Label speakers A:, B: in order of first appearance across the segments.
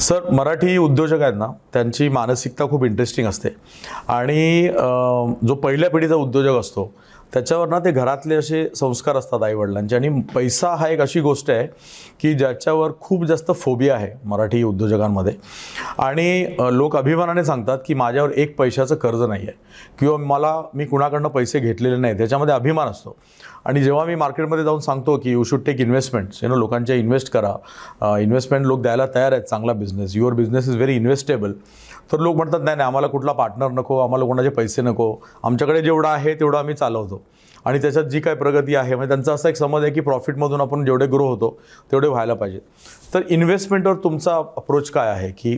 A: Sir Marathi उद्योजक आहेत ना त्यांची मानसिकता खूप इंटरेस्टिंग असते. आणि जो पहिल्या पिढीचा उद्योजक असतो त्याच्यावर ना ते घरातले असे संस्कार असतात आईवडिलांचे. आणि पैसा हा एक अशी गोष्ट आहे की ज्याच्यावर खूप जास्त फोबिया आहे मराठी उद्योजकांमध्ये. आणि लोक अभिमानाने सांगतात की माझ्यावर एक पैशाचं कर्ज नाही आहे किंवा मला मी कुणाकडनं पैसे घेतलेले नाही त्याच्यामध्ये अभिमान असतो. आणि जेव्हा मी मार्केटमध्ये जाऊन सांगतो की you should take investments you know लोकांच्या इन्व्हेस्ट करा. इन्व्हेस्टमेंट लोक द्यायला तयार आहेत चांगला business your business is very investable तर लोक म्हणतात नाही नाही आम्हाला कुठला पार्टनर नको आम्हाला कोणाचे पैसे नको. आमच्याकडे जेवढं आहे तेवढं आम्ही चालवतो. आणि त्याच्यात जी काय प्रगती आहे म्हणजे त्यांचा असा एक समज आहे की प्रॉफिटमधून आपण जेवढे ग्रो होतो तेवढे व्हायला पाहिजे. तर इन्व्हेस्टमेंटवर तुमचा अप्रोच काय आहे? की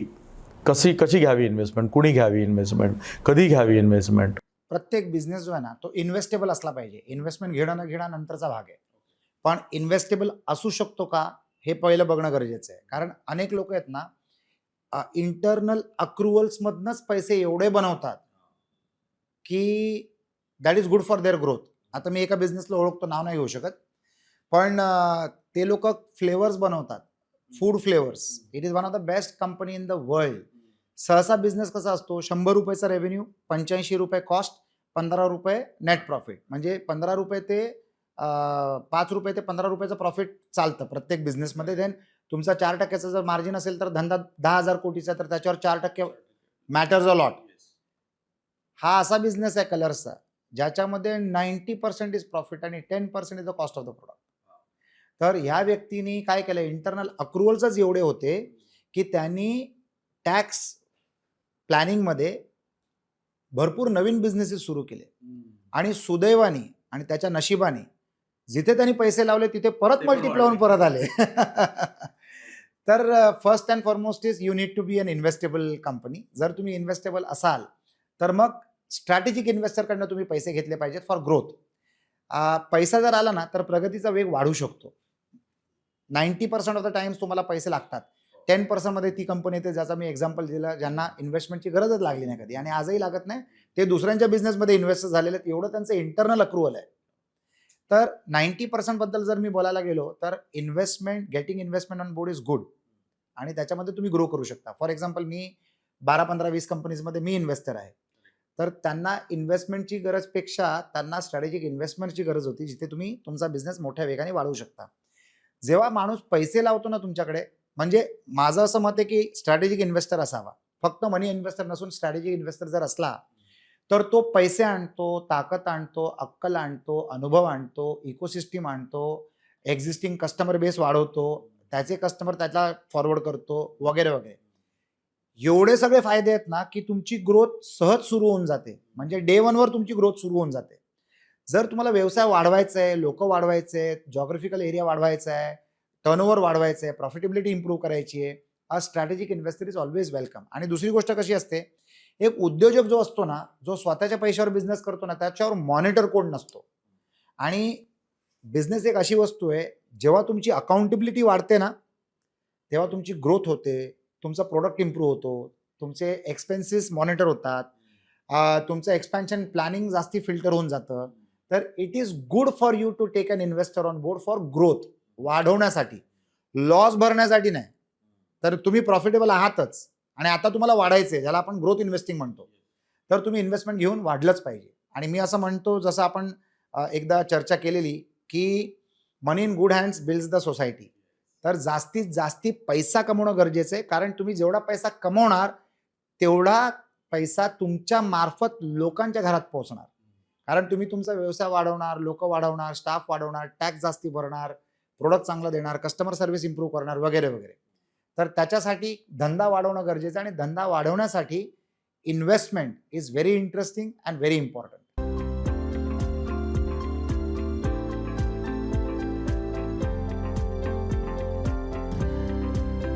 A: कशी कशी घ्यावी इन्व्हेस्टमेंट कुणी घ्यावी इन्व्हेस्टमेंट कधी घ्यावी इन्व्हेस्टमेंट
B: प्रत्येक बिझनेस जो आहे ना तो इन्व्हेस्टेबल असला पाहिजे. इन्व्हेस्टमेंट घेणं न घेणं नंतरचा भाग आहे. पण इन्व्हेस्टेबल असू शकतो का हे पहिलं बघणं गरजेचं आहे. कारण अनेक लोक आहेत ना इंटरनल अक्रुवल्समधनंच पैसे एवढे बनवतात की that is good for their growth आता मी एका बिझनेसला ओळखतो नाव नाही घेऊ शकत. पण ते लोक फ्लेवर्स बनवतात. Food flavours it is one of the best company in the world सहसा बिझनेस कसा असतो? शंभर रुपयाचा रेव्हेन्यू पंच्याऐंशी रुपये कॉस्ट पंधरा रुपये नेट प्रॉफिट म्हणजे पंधरा रुपये ते पाच रुपये ते पंधरा रुपयाचं प्रॉफिट चालतं प्रत्येक बिझनेसमध्ये देन तुमचा चार टक्क्याचा जर मार्जिन असेल तर धंदा दहा हजार कोटीचा तर त्याच्यावर चार टक्के मॅटर्स अ लॉट हा असा बिझनेस आहे कलर्सचा ज्याच्यामध्ये नाईन्टी पर्सेंट इज प्रॉफिट आणि ten percent is the cost of the product तर ह्या व्यक्तीने काय केलं? इंटरनल अक्रुवल्सच एवढे होते की त्यांनी टॅक्स प्लॅनिंगमध्ये भरपूर नवीन बिझनेसेस सुरू केले. आणि सुदैवाने आणि त्याच्या नशिबाने जिथे त्यांनी पैसे लावले तिथे परत होऊन परत आले. तर first and foremost is you need to be an investable company जर तुम्ही इन्व्हेस्टेबल असाल तर मग स्ट्रॅटेजिक इन्व्हेस्टरकडनं तुम्ही पैसे घेतले पाहिजेत फॉर ग्रोथ पैसा जर आला ना तर प्रगतीचा वेग वाढू शकतो. Ninety percent of the times तुम्हाला पैसे लागतात. टेन पर्सेंटमध्ये ती कंपनी येते ज्याचा मी एक्झाम्पल दिला ज्यांना इन्व्हेस्टमेंटची गरजच लागली नाही कधी. आणि आजही लागत नाही. ते दुसऱ्यांच्या बिझनेसमध्ये इन्व्हेस्ट झालेले आहेत. एवढं त्यांचं इंटरनल अक्रुवल आहे. तर नाईन्टी पर्सेंटबद्दल जर मी बोलायला गेलो तर investment getting investment on board is good आणि त्याच्यामध्ये तुम्ही ग्रो करू शकता. फॉर एक्झाम्पल मी बारा पंधरा वीस कंपनीजमध्ये मी इन्व्हेस्टर आहे. तर त्यांना इन्व्हेस्टमेंटची गरजपेक्षा त्यांना स्ट्रॅटेजिक इन्व्हेस्टमेंटची गरज होती जिथे तुम्ही तुमचा बिझनेस मोठ्या वेगाने वाढवू शकता. जेव्हा माणूस पैसे लावतो ना तुमच्याकडे म्हणजे माझं असं मत आहे की स्ट्रॅटेजिक इन्व्हेस्टर असावा. फक्त मनी इन्व्हेस्टर नसून स्ट्रॅटेजिक इन्व्हेस्टर जर असला तर तो पैसे आणतो ताकद आणतो अक्कल आणतो अनुभव आणतो इकोसिस्टीम आणतो एक्झिस्टिंग कस्टमर बेस वाढवतो त्याचे कस्टमर त्याला फॉरवर्ड करतो वगैरे वगैरे. एवढे सगळे फायदे आहेत ना की तुमची ग्रोथ सहज सुरू होऊन जाते. म्हणजे डे वनवर तुमची ग्रोथ सुरू होऊन जाते. जर तुम्हाला व्यवसाय वाढवायचा आहे लोक वाढवायचे आहेत जॉग्राफिकल एरिया वाढवायचा आहे टर्नओव्हर वाढवायचं आहे प्रॉफिटेबिलिटी इम्प्रूव्ह करायची आहे. हा strategic investor is always welcome आणि दुसरी गोष्ट कशी असते एक उद्योजक जो असतो ना जो स्वतःच्या पैशावर बिझनेस करतो ना त्याच्यावर मॉनिटर कोण नसतो. आणि बिझनेस एक अशी वस्तू आहे जेव्हा तुमची अकाउंटेबिलिटी वाढते ना तेव्हा तुमची ग्रोथ होते तुमचा प्रोडक्ट इम्प्रूव्ह होतो तुमचे एक्सपेन्सेस मॉनिटर होतात तुमचं एक्सपॅन्शन प्लॅनिंग जास्ती फिल्टर होऊन जातं. तर it is good for you to take an investor on board for growth वाढवण्यासाठी लॉस भरण्यासाठी नाही. तर तुम्ही प्रॉफिटेबल आहातच. आणि आता तुम्हाला वाढायचं आहे ज्याला आपण ग्रोथ इन्व्हेस्टिंग म्हणतो. तर तुम्ही इन्व्हेस्टमेंट घेऊन वाढलंच पाहिजे. आणि मी असं म्हणतो जसं आपण एकदा चर्चा केलेली की money in good hands builds the society तर जास्तीत जास्ती पैसा कमवणं गरजेचं आहे. कारण तुम्ही जेवढा पैसा कमवणार तेवढा पैसा तुमच्या मार्फत लोकांच्या घरात पोहोचणार. कारण तुम्ही तुमचा व्यवसाय वाढवणार लोक वाढवणार स्टाफ वाढवणार टॅक्स जास्ती भरणार प्रोडक्ट चांगलं देणार कस्टमर सर्व्हिस इम्प्रूव्ह करणार वगैरे वगैरे. तर त्याच्यासाठी धंदा वाढवणं गरजेचं आणि धंदा वाढवण्यासाठी investment is very interesting and very important